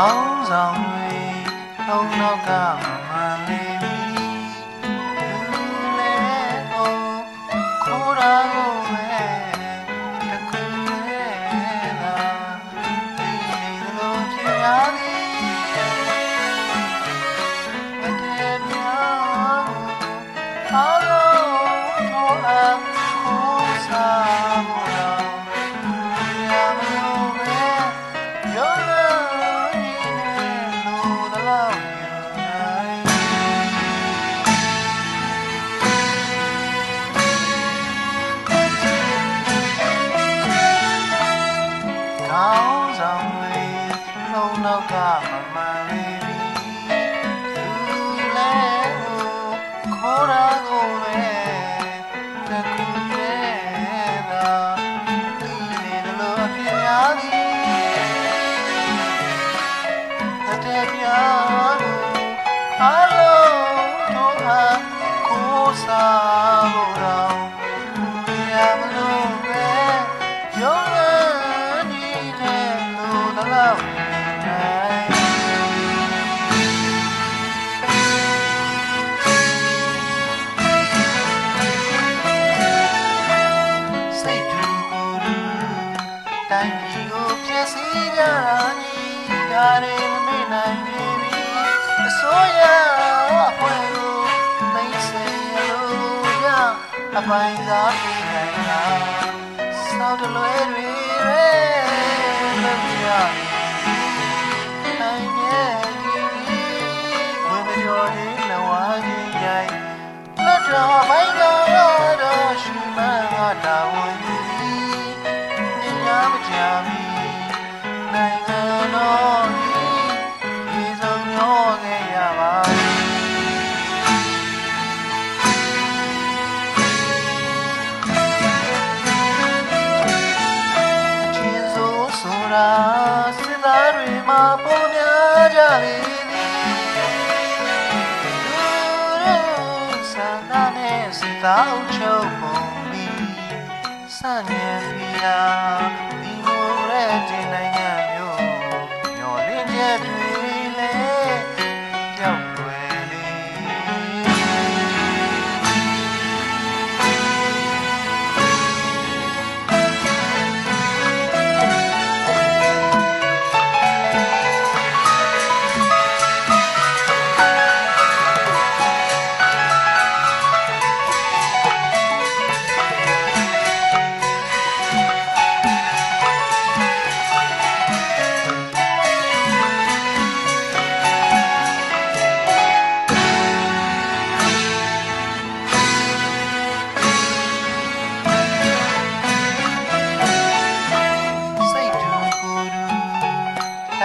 ဆောင်တွေလုံးနောက်ကမှန်လေးပြီလူလဲအောင်ခိုးတာကိုပဲတခုနဲ့သာဒီလိုဖြစ်ရသည်မတည့်မြောင် ပြည်ကိုဖြစ်စီကြတာညီဒါတွေမမေ့နိုင်နေပြီအစိုးရအဖွဲ့ကိုမိတ်ဆွေလို့ရအပိုင်းစားပြီးနိုင်တာစောက်တလွဲတွေရဲလို့ပြရ များကြလေသည်လူဆန္ဒနဲ့စစ်သားအုပ်ချုပ်ပုံပြီးစညံပြာ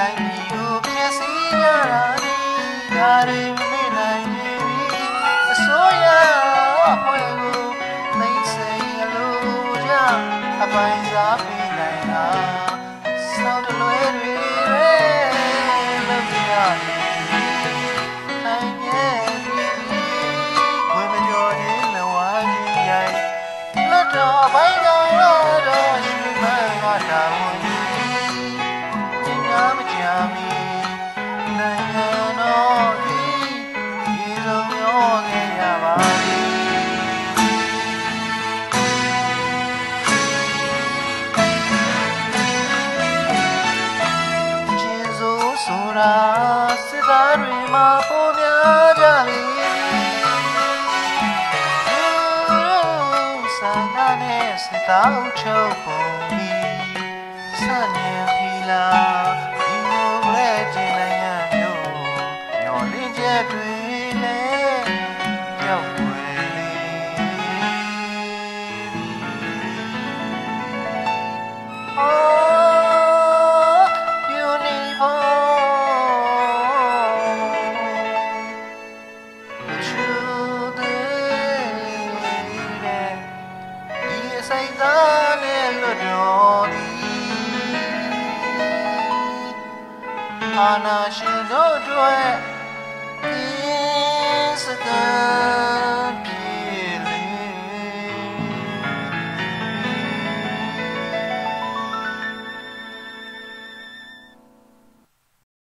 တိုင်းပြည်ကိုပြည့်စည်ကြတာဒီဒါတွေမမေ့နိုင်နေပြီအစိုးရအဖွဲ့ကိုသိစိတ်အလိုကြအပိုင်းစားပြီးနိုင်တာစောက်တလွဲတွေရဲလို့ပြရတ စစ်သားတွေမှာပေါ်များကြလေဆန္ဒနဲ့စစ်သားချုပ်ပုံပြီးစညံဖီလာ အာနာရှင်တို့အတွက်ဒီစကား